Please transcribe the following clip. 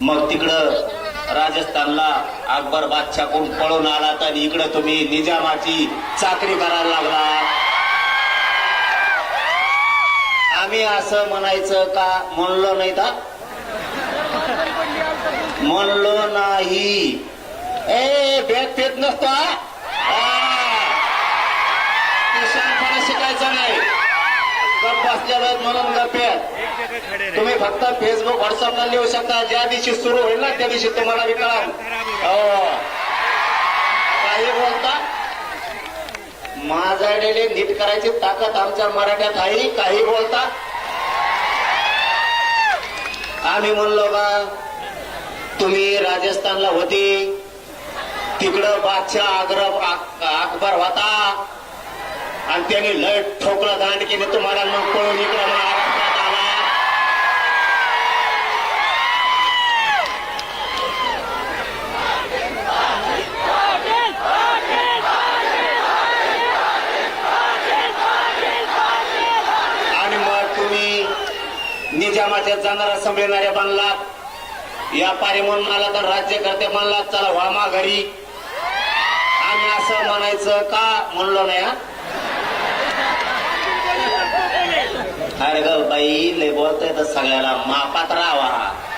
मग तिकडं राजस्थानला अकबर बादशाह कोण पळून आला तर इकडं तुम्ही निजामाची चाकरी करायला लागला. आम्ही असं म्हणायचं का? म्हणलो नाही का म्हणलो नाही. ए भेद फेत नसतो शिकायचं नाही. गप बसलेलो म्हणून गप्प तुम्ही फक्त फेसबुक व्हॉट्सअपला लिहू शकता. ज्या दिवशी सुरू होईल ना त्या दिवशी तुम्हाला बी हो. काही बोलता? माझा नीट करायची ताकद आमच्या मराठ्यात आहे. काही बोलता? आम्ही म्हणलो बा तुम्ही राजस्थानला होती. तिकडं बादशाह आग्र अकबर होता. आणि त्याने लय दांड केलं तुम्हाला मग पळून इकडे महाराष्ट्रात आणि मग तुम्ही निजामाच्या जाणारा संभळणाऱ्या बनलात. व्यापारी म्हणून आला तर राज्यकर्ते म्हणला चला व्हामा घरी. आम्ही असं म्हणायचं का? म्हणलो नाही हा? अरे ग बाई लय बोलतोय तर सगळ्याला मापात राहा